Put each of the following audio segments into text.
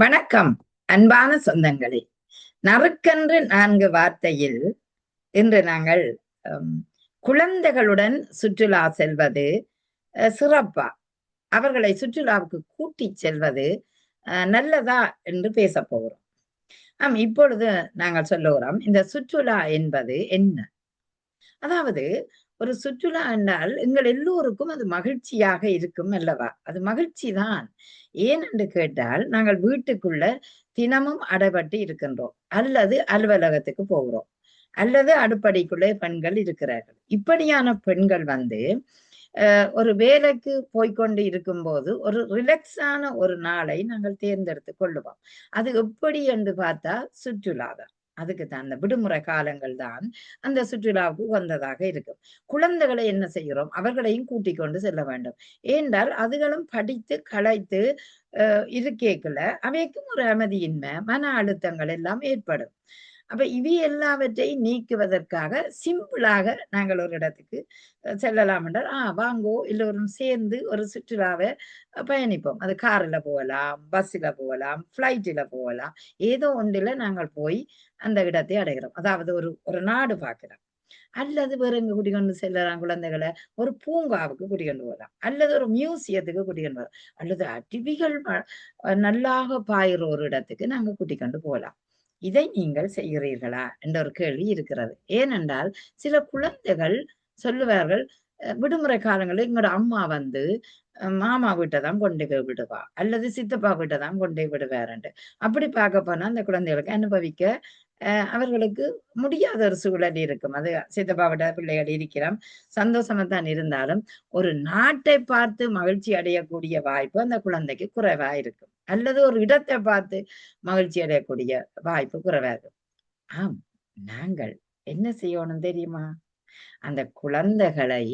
வணக்கம். அன்பான சொந்தங்களே நறுக்கன்று நான்கு வார்த்தையில் இன்று நாங்கள் குழந்தைகளுடன் சுற்றுலா செல்வது அஹ், சிறப்பா. அவர்களை சுற்றுலாவுக்கு கூட்டி செல்வது நல்லதா என்று பேச போகிறோம். ஆம் இப்பொழுது நாங்கள் சொல்லுகிறோம் இந்த சுற்றுலா என்பது என்ன? அதாவது ஒரு சுற்றுலா என்றால் எங்கள் எல்லோருக்கும் அது மகிழ்ச்சியாக இருக்கும் அல்லவா? அது மகிழ்ச்சி தான் ஏன் என்று கேட்டால் நாங்கள் வீட்டுக்குள்ள தினமும் அடைபட்டு இருக்கின்றோம். அல்லது அலுவலகத்துக்கு போகிறோம். அல்லது அடுப்படைக்குள்ளே பெண்கள் இருக்கிறார்கள். இப்படியான பெண்கள் வந்து ஒரு வேலைக்கு போய்க்கொண்டு இருக்கும்போது ஒரு ரிலாக்ஸான ஒரு நாளை நாங்கள் தேர்ந்தெடுத்து கொள்ளுவோம். அது எப்படி என்று பார்த்தா சுற்றுலாதான். அதுக்கு தான். அந்த விடுமுறை காலங்கள் தான் அந்த சுற்றுலாவுக்கு வந்ததாக இருக்கும். குழந்தைகளை என்ன செய்கிறோம்? அவர்களையும் கூட்டிக் கொண்டு செல்ல வேண்டும். ஏனென்றால் அதுகளும் படித்து களைத்து அஹ், இருக்கேக்குள்ள அவைக்கும் ஒரு அமைதியின்மை மன அழுத்தங்கள் எல்லாம் ஏற்படும். அப்ப இவை எல்லாவற்றையும் நீக்குவதற்காக சிம்பிளாக நாங்கள் ஒரு இடத்துக்கு செல்லலாம் என்றால் ஆ வாங்கோ எல்லோரும் சேர்ந்து ஒரு சுற்றுலாவை பயணிப்போம். அது காரில் போகலாம் பஸ்ஸில் போகலாம் ஃப்ளைட்டில் போகலாம். ஏதோ ஒன்றில் நாங்கள் போய் அந்த இடத்தை அடைகிறோம். அதாவது ஒரு ஒரு நாடு பார்க்கிறோம். அல்லது வேற எங்க கூட்டிக்கொண்டு செல்லலாம் குழந்தைகளை? ஒரு பூங்காவுக்கு கூட்டிக்கொண்டு போகலாம். அல்லது ஒரு மியூசியத்துக்கு கூட்டிக்கொண்டு போகலாம். அல்லது அருவிகள் நல்லாக பாயிற ஒரு இடத்துக்கு நாங்க கூட்டிக்கொண்டு போகலாம். இதை நீங்கள் செய்கிறீர்களா? என்ற ஒரு கேள்வி இருக்கிறது. ஏனென்றால் சில குழந்தைகள் சொல்லுவார்கள் விடுமுறை காலங்களில் எங்களோட அம்மா வந்து மாமா வீட்டை தான் கொண்டு போய் விடுவா அல்லது சித்தப்பா வீட்டை தான் கொண்டு போய் விடுவாருண்டு அப்படி பார்க்க போனா அந்த குழந்தைகளுக்கு அனுபவிக்க அவர்களுக்கு முடியாத ஒரு சூழல் இருக்கும். அது சித்தப்பாவிட பிள்ளைகள் இருக்கிறோம். சந்தோஷமா தான் இருந்தாலும் ஒரு நாட்டை பார்த்து மகிழ்ச்சி அடையக்கூடிய வாய்ப்பு அந்த குழந்தைக்கு குறைவா இருக்கும். அல்லது ஒரு இடத்தை பார்த்து மகிழ்ச்சி அடையக்கூடிய வாய்ப்பு குறைவா இருக்கும். ஆம் நாங்கள் என்ன செய்யணும் தெரியுமா? அந்த குழந்தைகளை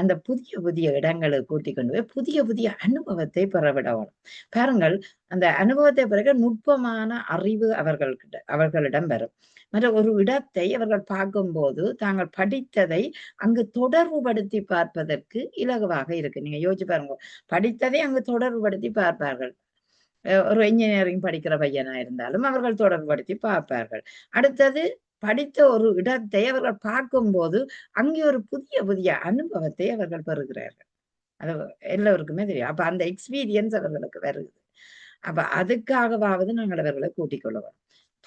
அந்த புதிய புதிய இடங்களுக்கு கூட்டிக் கொண்டு போய் புதிய புதிய அனுபவத்தை பெறவிடணும் பாருங்கள் அந்த அனுபவத்தை பிறகு நுட்பமான அறிவு அவர்கள்கிட்ட அவர்களிடம் வரும். மற்ற ஒரு இடத்தை அவர்கள் பார்க்கும்போது தாங்கள் படித்ததை அங்கு தொடர்புபடுத்தி பார்ப்பதற்கு இலகுவாக இருக்கு. நீங்க யோசிச்சு பாருங்க படித்ததை அங்கு தொடர்புபடுத்தி பார்ப்பார்கள். ஒரு இன்ஜினியரிங் படிக்கிற பையனா இருந்தாலும் அவர்கள் தொடர்புபடுத்தி பார்ப்பார்கள். அடுத்தது படித்த ஒரு இடத்தை அவர்கள் பார்க்கும்போது அங்கே ஒரு புதிய புதிய அனுபவத்தை அவர்கள் பெறுகிறார்கள். அது எல்லோருக்குமே தெரியும். அப்ப அந்த எக்ஸ்பீரியன்ஸ் அவர்களுக்கு வருது. அப்ப அதுக்காகவாவது நாங்கள் அவர்களை கூட்டிக் கொள்ளுவோம்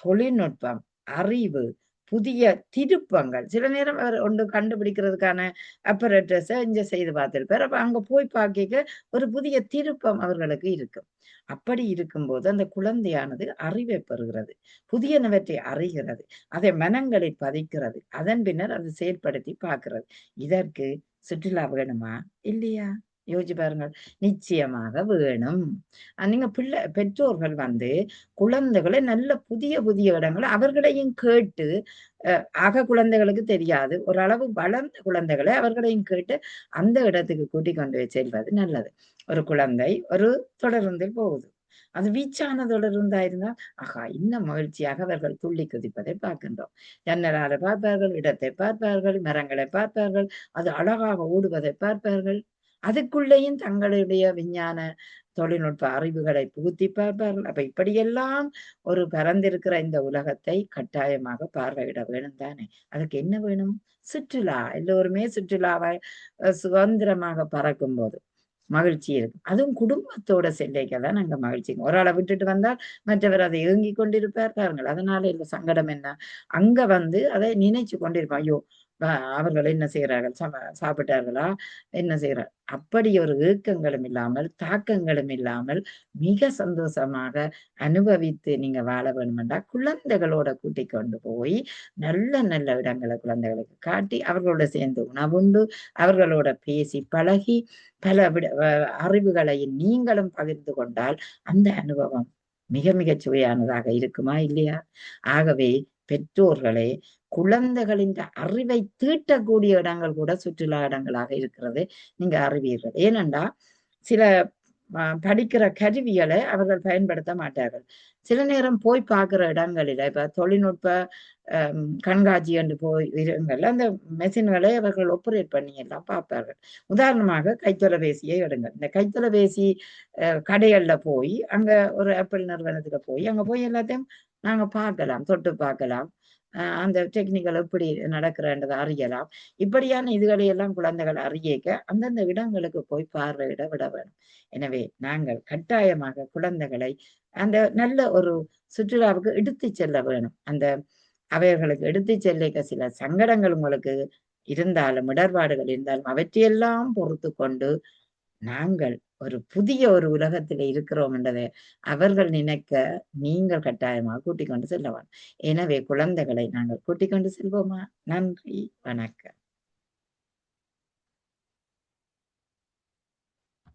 தொழில்நுட்பம் அறிவு புதிய திருப்பங்கள். சில நேரம் அவர் ஒன்று கண்டுபிடிக்கிறதுக்கான அப்பரேட்டர்ஸை இங்கே செய்து பார்த்துருப்பார். அப்போ அங்க போய் பார்க்க ஒரு புதிய திருப்பம் அவர்களுக்கு இருக்கும். அப்படி இருக்கும்போது அந்த குழந்தையானது அறிவை பெறுகிறது. புதியனவற்றை அறிகிறது. அதை மனங்களில் பதிக்கிறது. அதன் பின்னர் அதை செயற்படுத்தி பார்க்கிறது. இதற்கு சுற்றுலா வேணுமா இல்லையா? யோசிச்சு பாருங்கள். நிச்சயமாக வேணும். நீங்க பிள்ளை பெற்றோர்கள் வந்து குழந்தைகளை நல்ல புதிய புதிய இடங்களை அவர்களையும் கேட்டு அஹ் ஆக குழந்தைகளுக்கு தெரியாது. ஓரளவு வளர்ந்த குழந்தைகளை அவர்களையும் கேட்டு அந்த இடத்துக்கு கூட்டி கொண்டு போய் செல்வது நல்லது. ஒரு குழந்தை ஒரு தொடருந்தில் போகுது. அது வீச்சான தொடருந்தா இருந்தால் ஆகா இன்னும் மகிழ்ச்சியாக அவர்கள் துள்ளி குதிப்பதை பார்க்கின்றோம். ஜன்னலால பார்ப்பார்கள் இடத்தை பார்ப்பார்கள் மரங்களை பார்ப்பார்கள் அது அழகாக ஓடுவதை பார்ப்பார்கள். அதுக்குள்ளேயும் தங்களுடைய விஞ்ஞான தொழில்நுட்ப அறிவுகளை புகுத்தி பார்ப்பார்கள். அப்ப இப்படியெல்லாம் ஒரு பரந்திருக்கிற இந்த உலகத்தை கட்டாயமாக பார்வையிட வேணும் தானே? அதுக்கு என்ன வேணும்? சுற்றுலா. எல்லோருமே சுற்றுலாவை சுதந்திரமாக பறக்கும் போது மகிழ்ச்சி இருக்கும் அதுவும் குடும்பத்தோட செல்லைக்கு தான் நாங்க மகிழ்ச்சி. ஒரு ஆளை விட்டுட்டு வந்தால் மற்றவர் அதை ஏங்கி கொண்டிருப்பார் பாருங்கள். அதனால இல்ல சங்கடம் என்ன? அங்க வந்து அதை நினைச்சு கொண்டிருப்பான் ஐயோ அவர்கள் என்ன செய்கிறார்கள்? சம சாப்பிட்டார்களா? என்ன செய்கிறார்? அப்படி ஒரு ஏக்கங்களும் இல்லாமல் தாக்கங்களும் இல்லாமல் மிக சந்தோஷமாக அனுபவித்து நீங்க வாழ வேணுமெண்டா குழந்தைகளோட கூட்டிக் கொண்டு போய் நல்ல நல்ல இடங்களை குழந்தைகளுக்கு காட்டி அவர்களோட சேர்ந்து உணவுண்டு அவர்களோட பேசி பழகி பல விட அஹ் அறிவுகளை நீங்களும் பகிர்ந்து கொண்டால் அந்த அனுபவம் மிக மிக சுவையானதாக இருக்குமா? இல்லையா? ஆகவே பெற்றோர்களே குழந்தைகளின் அறிவை தீட்டக்கூடிய இடங்கள் கூட சுற்றுலா இடங்களாக இருக்கிறது. நீங்க அறிவீர்கள். ஏனென்றா சில படிக்கிற கருவிகளை அவர்கள் பயன்படுத்த மாட்டார்கள். சில நேரம் போய் பார்க்குற இடங்களில் இப்ப தொழில்நுட்ப கண்காட்சி என்று போய் இருங்கள் அந்த மெஷின்களை அவர்கள் ஒப்பரேட் பண்ணி எல்லாம் பார்ப்பார்கள். உதாரணமாக கைத்தொலைபேசியை எடுங்கள். இந்த கைத்தொலைபேசி அஹ், கடைகள்ல போய் அங்க ஒரு ஆப்பிள் நிறுவனத்துல போய் அங்க போய் எல்லாத்தையும் நாங்க பார்க்கலாம் தொட்டு பார்க்கலாம். அந்த டெக்னிக்கல் எப்படி நடக்கிறன்றதை அறியலாம். இப்படியான இதுகளை எல்லாம் குழந்தைகள் அறியக்க அந்தந்த இடங்களுக்கு போய் பார்வையிட விட வேணும். எனவே நாங்கள் கட்டாயமாக குழந்தைகளை அந்த நல்ல ஒரு சுற்றுலாவுக்கு எடுத்து செல்ல வேணும். அந்த அவைகளுக்கு எடுத்து செல்லிக்க சில சங்கடங்கள் உங்களுக்கு இருந்தாலும் இடர்பாடுகள் இருந்தாலும் அவற்றையெல்லாம் பொறுத்து கொண்டு நாங்கள் ஒரு புதிய ஒரு உலகத்தில் இருக்கிறோம் என்றதை அவர்கள் நினைக்க நீங்கள் கட்டாயமாக கூட்டிக் கொண்டு செல்ல வேண்டும் எனவே குழந்தைகளை நாங்கள் கூட்டிக் கொண்டு செல்வோமா? நன்றி. வணக்கம்.